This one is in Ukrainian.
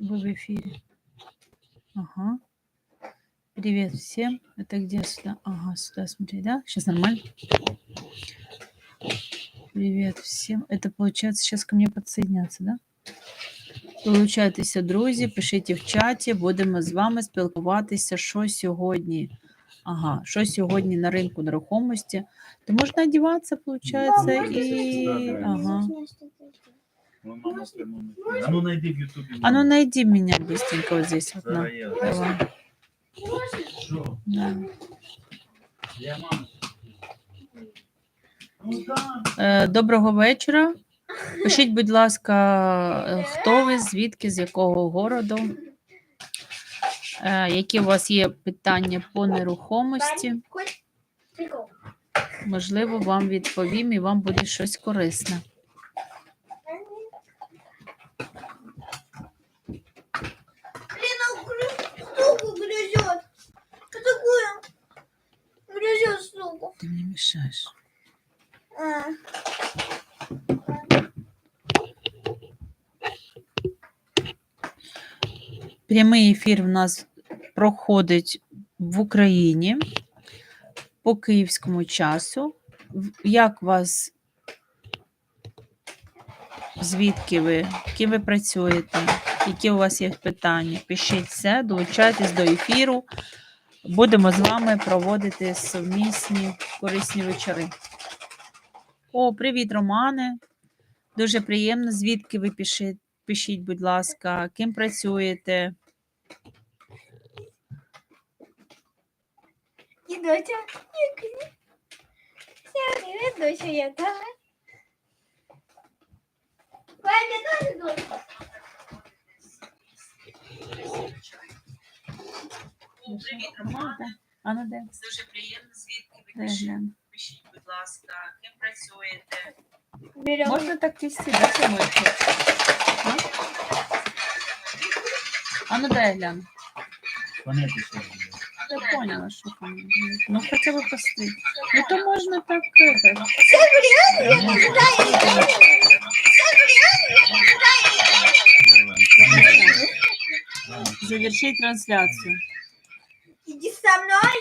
Вы в эфире. Ага. Привет всем. Это где сюда? Ага, сюда смотри, да? Сейчас нормально? Привет всем. Это получается сейчас ко мне подсоединяться, да? Долучайтеся, друзі, пишіть в чаті, будемо з вами спілкуватися, що сьогодні. Ага, що сьогодні на ринку нерухомості. То можна одягатися, виходить, і. Ага. Ну, мама прямому ефірі. А ну найди в Ютубі. А ну найди меня быстренько вот здесь. Вот, на. Давай. Да. Я мама. Ну. Е, Доброго вечора. Пишіть, будь ласка, е, хто ви, звідки, з якого городу, Е, які у вас є питання по нерухомості. Можливо, вам відповім і вам буде щось корисне. Суку. Ти мені мішаєш. А. Прямий ефір в нас проходить в Україні по київському часу. Як вас? Звідки ви? Ким ви працюєте? Які у вас є питання? Пишіть все, долучайтесь до ефіру. Будемо з вами проводити совмісні корисні вечори. О, привіт, Романе. Дуже приємно. Звідки ви пишете? Пишіть, будь ласка, ким працюєте? Доча. Привет, доча я, да? Ваня тоже доча. Привіт, Романе. А ну де? Дуже приємно. Звідки ви Де Пишіть, будь ласка, ким працюєте? Можна так вести, да, цьому ефірі? А? А ну дай я гляну. Ще буде. Я поняла, що там. Ну, хоча б пости. Ну, то можна так. это, Давай. Завершить трансляцію. Со мной.